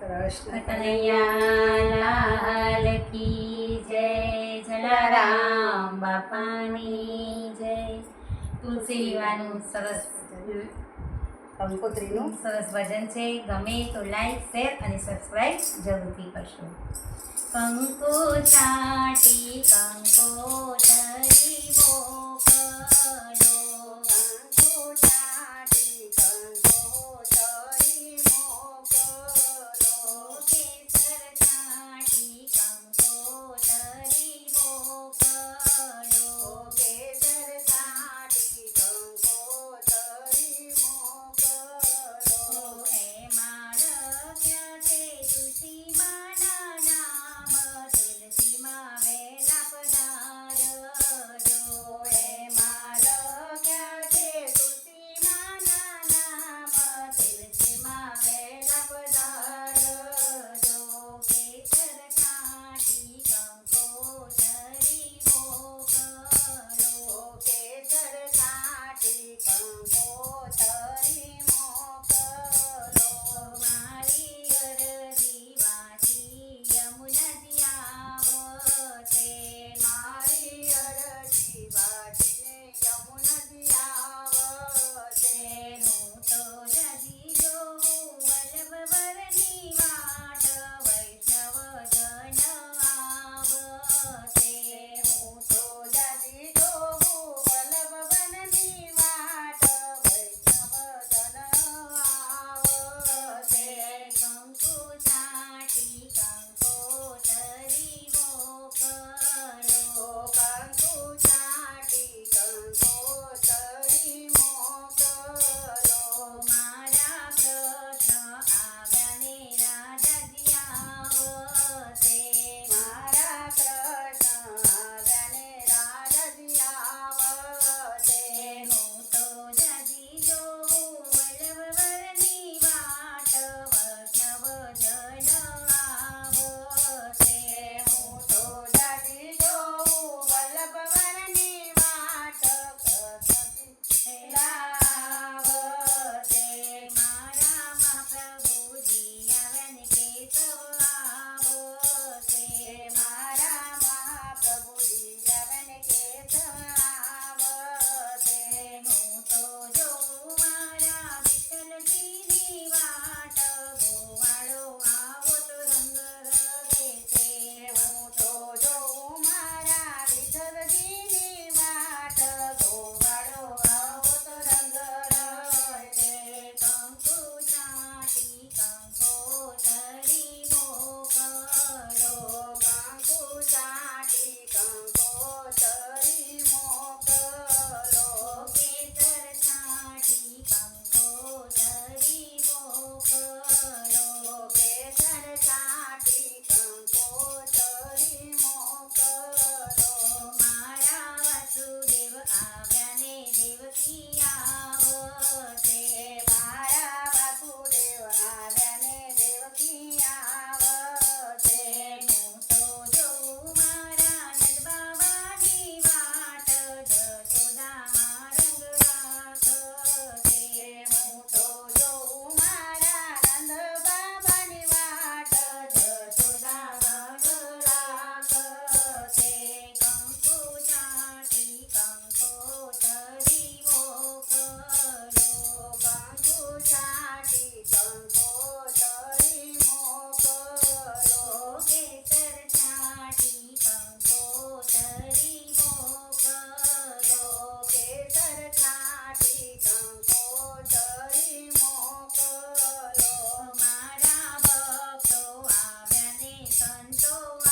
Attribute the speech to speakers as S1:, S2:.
S1: કૃષ્ણ
S2: કનૈયાલાલ કી જય જલારામ બાપાની જય. તુલસી વિવાનું સરસ
S1: કંકોત્રીનું.
S2: સરસ ભજન છે. ગમે તો લાઈક શેર અને સબસ્ક્રાઈબ જરૂરથી કરશો. કંકો છાટી મોકલી Oh.